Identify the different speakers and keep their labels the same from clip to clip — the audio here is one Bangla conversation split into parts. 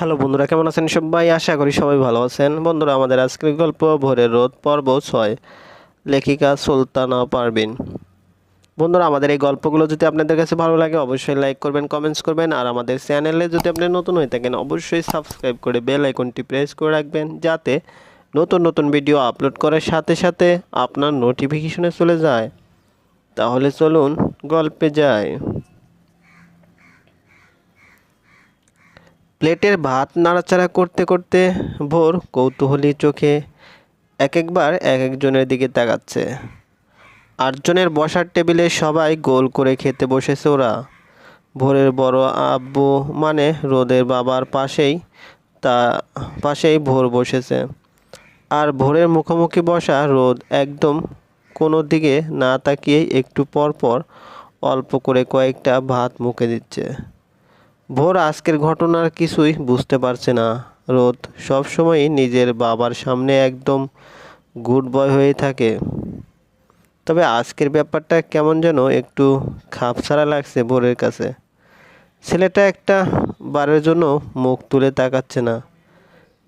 Speaker 1: হ্যালো বন্ধুরা, কেমন আছেন সবাই? আশা করি সবাই ভালো আছেন। বন্ধুরা, আমাদের আজকের গল্প ভোরের রোদ পর্ব ছয়, লেখিকা সুলতানা পারবিন বন্ধুরা, আমাদের এই গল্পগুলো যদি আপনাদের কাছে ভালো লাগে, অবশ্যই লাইক করবেন, কমেন্টস করবেন, আর আমাদের চ্যানেলে যদি আপনি নতুন হয়ে থাকেন, অবশ্যই সাবস্ক্রাইব করে বেল আইকনটি প্রেস করে রাখবেন, যাতে নতুন নতুন ভিডিও আপলোড করার সাথে সাথে আপনার নোটিফিকেশনে চলে যায়। তাহলে চলুন গল্পে যাই। প্লেটের ভাত নাড়াচাড়া করতে করতে ভোর কৌতূহলী চোখে এক একবার এক একজনের দিকে তাকাচ্ছে। আটজনের বসার টেবিলে সবাই গোল করে খেতে বসেছে ওরা। ভোরের বড় আব্বু মানে রোদের বাবার পাশেই তা, পাশেই ভোর বসেছে। আর ভোরের মুখোমুখি বসা রোদ একদম কোনো দিকে না তাকিয়েই একটু পর পর অল্প করে কয়েকটা ভাত মুখে দিচ্ছে। ভোর আজকের ঘটনার কিছুই বুঝতে পারছে না। রোদ সবসময়ই নিজের বাবার সামনে একদম গুড বয় হয়ে থাকে। তবে আজকের ব্যাপারটা কেমন যেন একটু খাপছাড়া লাগছে ভোরের কাছে। ছেলেটা একটা বারের জন্য মুখ তুলে তাকাচ্ছে না।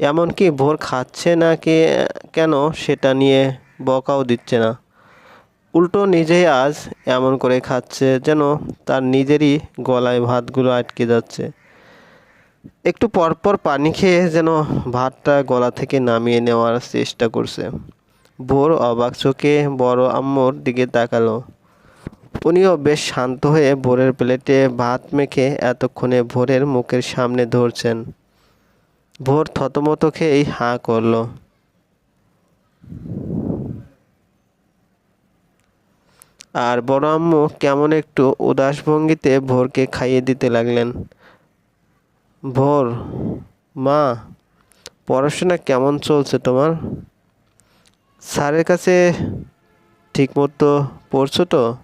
Speaker 1: এমনকি ভোর খাচ্ছে না কে কেন সেটা নিয়ে বকাও দিচ্ছে না। উল্টো নিজেই আজ এমন করে খাচ্ছে যেন তার নিজেরই গলায় ভাতগুলো আটকে যাচ্ছে। একটু পরপর পানি খেয়ে যেন ভাতটা গলা থেকে নামিয়ে নেওয়ার চেষ্টা করছে। ভোর অবাক চোখে বড় আম্মুর দিকে তাকালো। উনিও বেশ শান্ত হয়ে ভোরের প্লেটে ভাত মেখে এতক্ষণে ভোরের মুখের সামনে ধরছেন। ভোর থতমত খেয়েই হাঁ করল। আর বড় আম্মু কেমন একটু উদাস ভঙ্গিতে ভোরকে খাইয়ে দিতে লাগলেন। ভোর, মা, পড়াশোনা কেমন চলছে তোমার? স্যারের কাছে ঠিকমতো পড়ছো তো?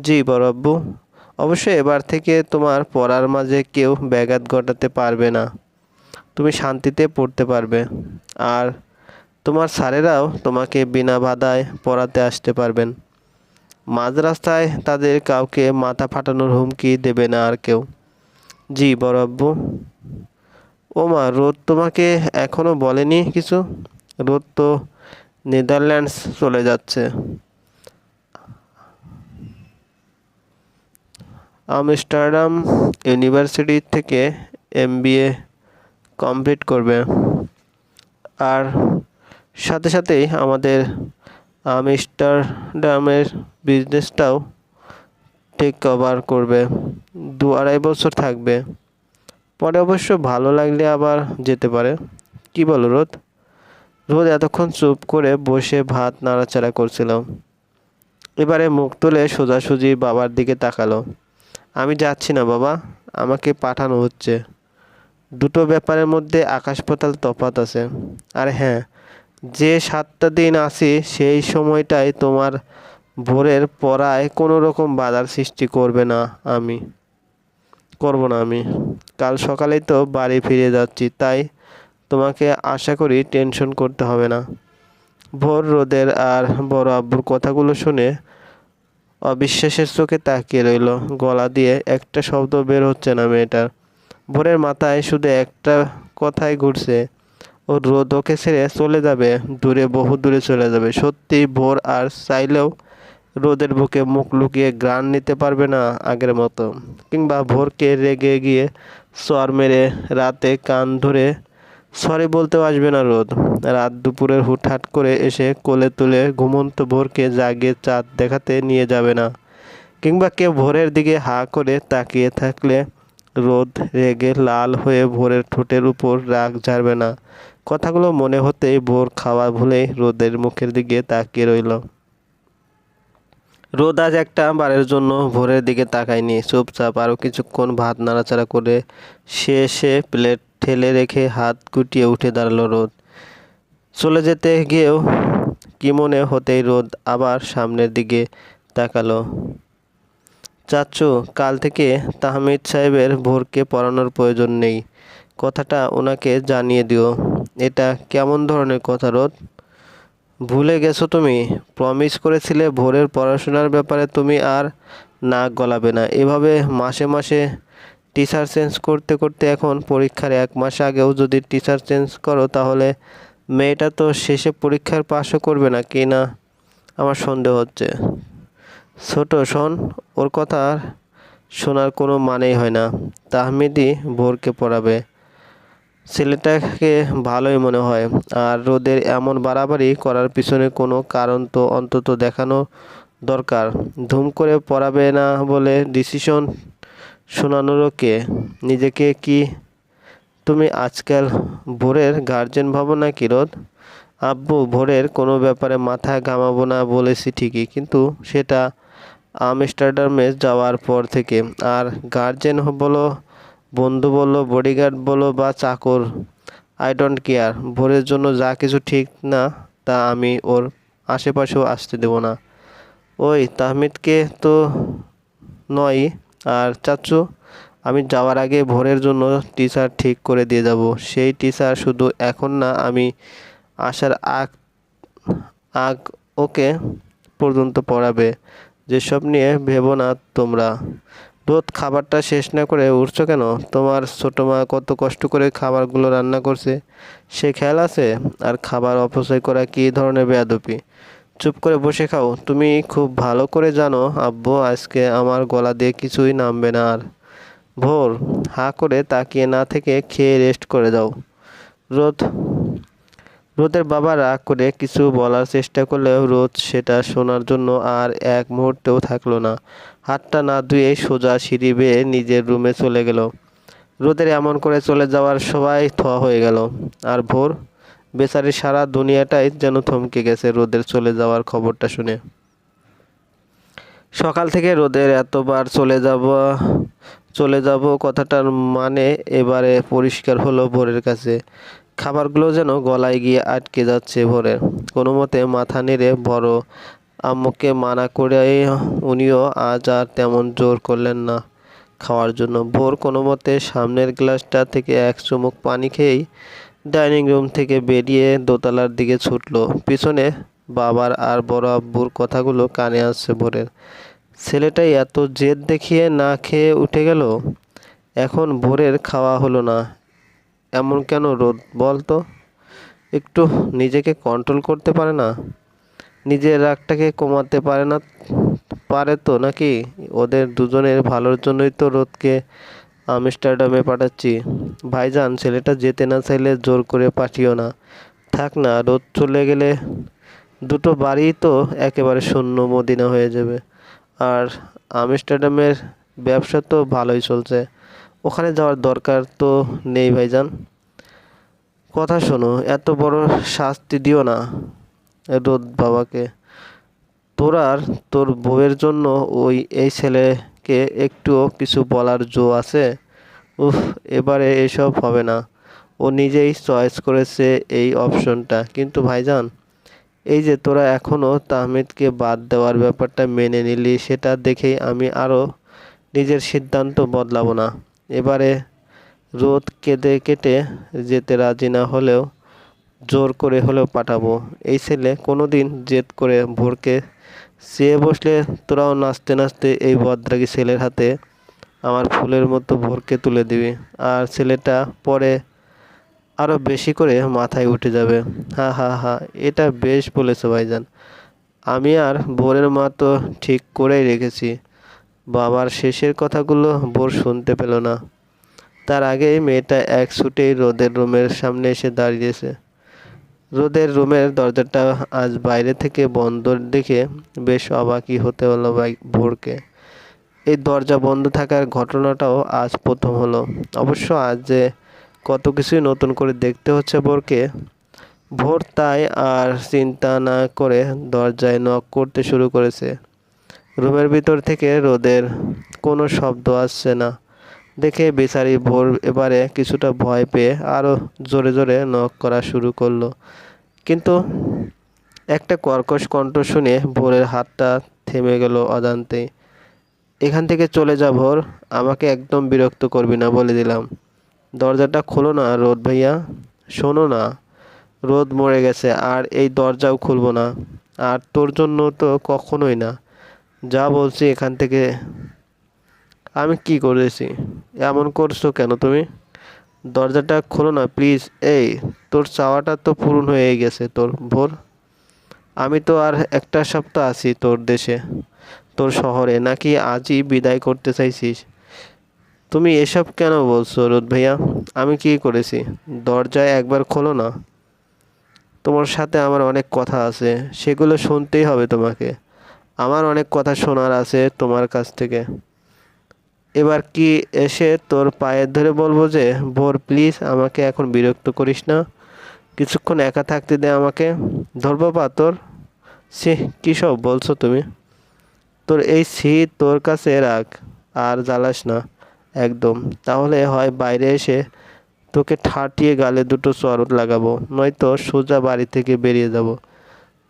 Speaker 1: জি, বড় আব্বু। অবশ্যই এবার থেকে তোমার পড়ার মাঝে কেউ ব্যাঘাত ঘটাতে পারবে না। তুমি শান্তিতে পড়তে পারবে। আর তোমার স্যারেরাও তোমাকে বিনা বাধায় পড়াতে আসতে পারবেন। মাঝ রাস্তায় তাদের কাউকে মাথা ফাটানোর হুমকি দেবে না আর কেউ। জি, বড় আব্বু। ও মা রোদ তোমাকে এখনও বলেনি কিছু? রোদ তো নেদারল্যান্ডস চলে যাচ্ছে। আমস্টারডাম ইউনিভার্সিটি থেকে এমবিএ কমপ্লিট করবে। আর সাথে সাথেই আমাদের আমস্টারডামের বিজনেসটাও টেক কভার করবে। দু আড়াই বছর থাকবে। পরে অবশ্য ভালো লাগলে আবার যেতে পারে। কি বলো রোদ? রোদ এতক্ষণ চুপ করে বসে ভাত নাড়াচাড়া করছিল এবারে মুখ তুলে সোজাসুজি বাবার দিকে তাকালো। আমি যাচ্ছি না বাবা, আমাকে পাঠানো হচ্ছে। দুটো ব্যাপারের মধ্যে আকাশ পাতাল তফাত আছে। আর হ্যাঁ যে সাতটা দিন আছি, সেই সময়টাই তোমার ভোরের পড়ায় কোনো রকম বাধার সৃষ্টি করবে না আমি। করব না আমি। কাল সকালেই তো বাড়ি ফিরে যাচ্ছি, তাই তোমাকে আশা করি টেনশন করতে হবে না। ভোর রোদের আর বড় আব্বুর কথাগুলো শুনে অবিশ্বাসের চোখে তাকিয়ে রইল, গলা দিয়ে একটা শব্দ বের হচ্ছে না মেয়েটার। ভোরের মাথায় শুধু একটা কথাই ঘুরছে রোদ ওকে ছেড়ে চলে যাবে। দূরে, বহু দূরে চলে যাবে। সত্যি ভোর আর চাইলেও রোদের বুকে মুখ লুকিয়ে গ্রান নিতে পারবে না আগের মতো। কিংবা ভোরকে রেগে গিয়ে সর মেরে রাতে কান ধরে সরে বলতেও আসবে না রোদ। রাত দুপুরের হুটহাট করে এসে কোলে তুলে ঘুমন্ত ভোরকে জাগিয়ে চাঁদ দেখাতে নিয়ে যাবে না। কিংবা কেউ ভোরের দিকে হা করে তাকিয়ে থাকলে রোদ রেগে লাল হয়ে ভোরের ঠোঁটের উপর রাগ ঝাড়বে না। কথাগুলো মনে হতেই ভোর খাওয়া ভুলেই রোদের মুখের দিকে তাকিয়ে রইল। রোদ আজ একটা বারের জন্য ভোরের দিকে তাকায়নি। চুপচাপ আরও কিছুক্ষণ ভাত নাড়াচাড়া করে শেষে প্লেট ঠেলে রেখে হাত গুটিয়ে উঠে দাঁড়াল রোদ। চলে যেতে গিয়েও কি মনে হতেই রোদ আবার সামনের দিকে তাকালো। চাচ্চু কাল থেকে তাহমিদ সাহেবের ভোরকে পড়ানোর প্রয়োজন নেই। কথাটা ওনাকে জানিয়ে দিও। এটা কেমন ধরনের কথা, রোদ? ভুলে গেছো তুমি? প্রমিস করেছিলে ভোরের পড়াশোনার ব্যাপারে তুমি আর নাক গলাবে না। এভাবে মাসে মাসে টিচার চেঞ্জ করতে করতে এখন পরীক্ষার এক মাস আগেও যদি টিচার চেঞ্জ করো, তাহলে মেয়েটা তো শেষে পরীক্ষার পাশও করবে না, কি না? আমার সন্দেহ হচ্ছে। ছোট, শোন, ওর কথা শোনার কোনো মানেই হয় না। তাহমিদি ভোরকে পড়াবে। ছেলেটাকে ভালোই মনে হয়। আর রোদের এমন বাড়াবাড়ি করার পিছনে কোনো কারণ তো অন্তত দেখানো দরকার। ধুম করে পড়াবে না বলে ডিসিশন শোনানোরও কে? নিজেকে কি তুমি আজকাল ভোরের গার্জেন ভাবো না কি রোদ? আব্বু, ভোরের কোনো ব্যাপারে মাথা ঘামাবো না বলেছি ঠিকই, কিন্তু সেটা আমস্টারডামে যাওয়ার পর থেকে। আর গার্জেন বলো বন্ধু বলো বডিগার্ড বলো বা চাকর আই ডোন্ট কেয়ার ভোরের জন্য যা কিছু ঠিক না, তা আমি ওর আশেপাশেও আসতে দেব না। ওই তাহমিদকে তো নয়। আর চাচ্ছু আমি যাওয়ার আগে ভোরের জন্য টিচার ঠিক করে দিয়ে যাব। সেই টিচার শুধু এখন না, আমি আসার আগ আগ ওকে পর্যন্ত পড়াবে। যেসব নিয়ে ভেবো না তোমরা। রোদ খাবারটা শেষ না করে উঠছো কেন? তোমার ছোটো মা কত কষ্ট করে খাবারগুলো রান্না করছে। সে খেয়াল আছে? আর খাবার অপচয় করা কী ধরনের বেয়াদপি চুপ করে বসে খাও। তুমি খুব ভালো করে জানো, আব্বু, আজকে আমার গলা দিয়ে কিছুই নামবে না আর। ভোর, হা করে তাকিয়ে না থেকে খেয়ে রেস্ট করে দাও। রোদ, রোদের বাবা রাগ করে কিছু বলার চেষ্টা করলেও রোদ সেটা শোনার জন্য আর এক মুহূর্তেও থাকল না। হাতটা না ধুয়ে সোজা সিঁড়ি বেয়ে নিজের রুমে চলে গেল। রোদের এমন করে চলে যাওয়ার সবাই থোয়া হয়ে গেল। আর ভোর বেচারি সারা দুনিয়াটাই যেন থমকে গেছে রোদের চলে যাওয়ার খবরটা শুনে। সকাল থেকে রোদের এতবার চলে যাব চলে যাব কথাটার মানে এবারে পরিষ্কার হলো ভোরের কাছে। খাবারগুলো যেন গলায় গিয়ে আটকে যাচ্ছে ভোরের কোনো মতে মাথা নেড়ে বড় আম্মুকে মানা করে উনিও আজ আর তেমন জোর করলেন না। খাওয়ার জন্য ভোর কোনো মতে সামনের গ্লাসটা থেকে এক চুমুক পানি খেয়েই ডাইনিং রুম থেকে বেরিয়ে দোতলার দিকে ছুটলো। পিছনে বাবার আর বড় আব্বুর কথাগুলো কানে আসছে ভোরের। ছেলেটাই এত জেদ দেখিয়ে না খেয়ে উঠে গেল? এখন ভোরের খাওয়া হলো না। এমন কেন রোদ বল তো একটু নিজেকে কন্ট্রোল করতে পারে না? নিজের রাগটাকে কমাতে পারে না, পারে তো নাকি? ওদের দুজনের ভালোর জন্যই তো রোদকে আমস্টারডামে পাঠাচ্ছি। ভাইজান, ছেলেটা যেতে না চাইলে জোর করে পাঠিও না। থাক না, রোদ চলে গেলে দুটো বাড়ি তো একেবারে শূন্য মদিনা হয়ে যাবে। আর আমস্টারডামের ব্যবসা তো ভালোই চলছে। ওখানে যাওয়ার দরকার তো নেই ভাইজান। কথা শোনো, এত বড় শাস্তি দিও না। রোদ বাবাকে। তোর আর তোর বউয়ের জন্য ওই এই ছেলেকে একটুও কিছু বলার জো আছে? উফ, এবারে এসব হবে না। ও নিজেই চয়েস করেছে এই অপশনটা। কিন্তু ভাইজান, এই যে তোরা এখনও তাহমিদকে বাদ দেওয়ার ব্যাপারটা মেনে নিলি, সেটা দেখেই আমি আরও নিজের সিদ্ধান্ত বদলাবো না। এবারে রোদ কেঁদে কেটে যেতে রাজি না হলেও জোর করে হলেও পাঠাবো। এই ছেলে কোনো দিন জেদ করে ভোরকে চেয়ে বসলে, তোরাও নাচতে নাচতে এই বদরাগী ছেলের হাতে আমার ফুলের মতো ভোরকে তুলে দিবি। আর ছেলেটা পরে আরও বেশি করে মাথায় উঠে যাবে। হা হা হা, এটা বেশ বলেছ ভাইজান। আমি আর ভোরের মা তো ঠিক করেই রেখেছি। বাবার শেষের কথাগুলো ভোর শুনতে পেল না। তার আগেই মেয়েটা এক ছুটেই রোদের রুমের সামনে এসে দাঁড়িয়েছে। রোদের রুমের দরজাটা আজ বাইরে থেকে বন্ধ দেখে বেশ অবাকই হতে হলো ভোরকে। এই দরজা বন্ধ থাকার ঘটনাটাও আজ প্রথম হলো। অবশ্য আজ যে কত কিছুই নতুন করে দেখতে হচ্ছে ভোরকে। ভোর তাই আর চিন্তা না করে দরজায় নক করতে শুরু করেছে। রুমের ভিতর থেকে রোদের কোনো শব্দ আসছে না। দেখে বেচারি ভোর এবারে কিছুটা ভয় পেয়ে আরও জোরে জোরে নক করা শুরু করল। কিন্তু একটা কর্কশ কণ্ঠ শুনে ভোরের হাতটা থেমে গেল অজান্তে এখান থেকে চলে যা ভোর, আমাকে একদম বিরক্ত করবি না, বলে দিলাম। দরজাটা খোলো না, রোদ ভাইয়া। শোনো না, রোদ মরে গেছে, আর এই দরজাও খুলবো না। আর তোর জন্য তো কখনোই না। যা বলছি এখান থেকে। আমি কি করেছি? এমন করছ কেন তুমি? দরজাটা খোলো না প্লিজ এই, তোর চাওয়াটা তো পূরণ হয়ে গেছে, তোর ভোর। আমি তো আর একটা সপ্তাহ আছি তোর দেশে, তোর শহরে। নাকি আজই বিদায় করতে চাইছিস? তুমি এসব কেন বলছো, রোদ ভাইয়া? আমি কি করেছি? দরজায় একবার খোলো না। তোমার সাথে আমার অনেক কথা আছে, সেগুলো শুনতেই হবে তোমাকে। আমার অনেক কথা শোনার আছে তোমার কাছ থেকে। এবার কি এসে তোর পায়ের ধরে বলব যে ভোর প্লিজ আমাকে এখন বিরক্ত করিস না। কিছুক্ষণ একা থাকতে দে আমাকে। ধরবো পা তোর সে কী সব বলছো তুমি? তোর এই সি তোর কাছে রাখ আর জ্বালাস না, একদম। তাহলে হয় বাইরে এসে তোকে ঠাটিয়ে গালে দুটো চরণ লাগাবো, নয়তো সোজা বাড়ি থেকে বেরিয়ে যাব।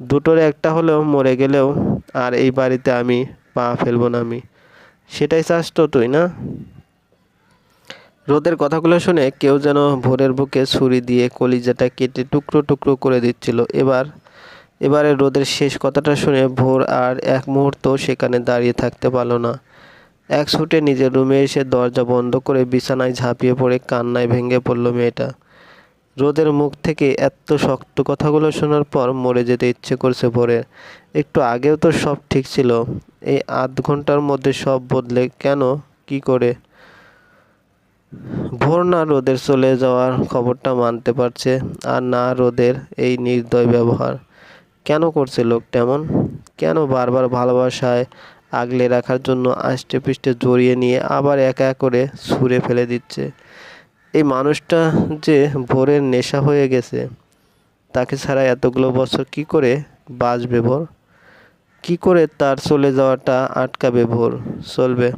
Speaker 1: দুটোর একটা হলেও মরে গেলেও আর এই বাড়িতে আমি পা ফেলব না আমি। সেটাই চাস তো তুই, না? রোদের কথাগুলো শুনে কেউ যেন ভোরের বুকে ছুরি দিয়ে কলিজাটা কেটে টুকরো টুকরো করে দিচ্ছিল। এবার এবারে রোদের শেষ কথাটা শুনে ভোর আর এক মুহূর্ত সেখানে দাঁড়িয়ে থাকতে পারল না। এক ছুটে নিজের রুমে এসে দরজা বন্ধ করে বিছানায় ঝাঁপিয়ে পড়ে কান্নায় ভেঙে পড়ল মেয়েটা। রোদের মুখ থেকে এত শক্ত কথাগুলো শোনার পর মরে যেতে ইচ্ছে করছে ভোরের। একটু আগেও তো সব ঠিক ছিল। এই আধ ঘণ্টার মধ্যে সব বদলে কেন? কি করে? ভোর না রোদের চলে যাওয়ার খবরটা মানতে পারছে আর না রোদের এই নির্দয় ব্যবহার। কেন করছে লোক তেমন কেন বারবার ভালোবাসায় আগলে রাখার জন্য আষ্টে পৃষ্ঠে জড়িয়ে নিয়ে আবার একা করে ছুঁড়ে ফেলে দিচ্ছে? এই মানুষটা যে ভোরের নেশা হয়ে গেছে, তাকে ছাড়া এতগুলো বছর কি করে বাঁচবে ভোর? কি করে তার চলে যাওয়াটা আটকাবে ভোর? চলবে।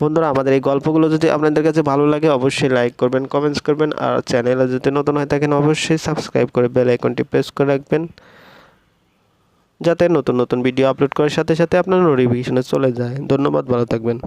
Speaker 1: বন্ধুরা, আমাদের এই গল্পগুলো যদি আপনাদের কাছে ভালো লাগে, অবশ্যই লাইক করবেন কমেন্টস করবেন, আর চ্যানেলে যদি নতুন হয়ে থাকেন, অবশ্যই সাবস্ক্রাইব করে বেল আইকনটি প্রেস করে রাখবেন, যাতে নতুন নতুন ভিডিও আপলোড করার সাথে সাথে আপনার নোটিফিকেশনে চলে যায়। ধন্যবাদ, ভালো থাকবেন।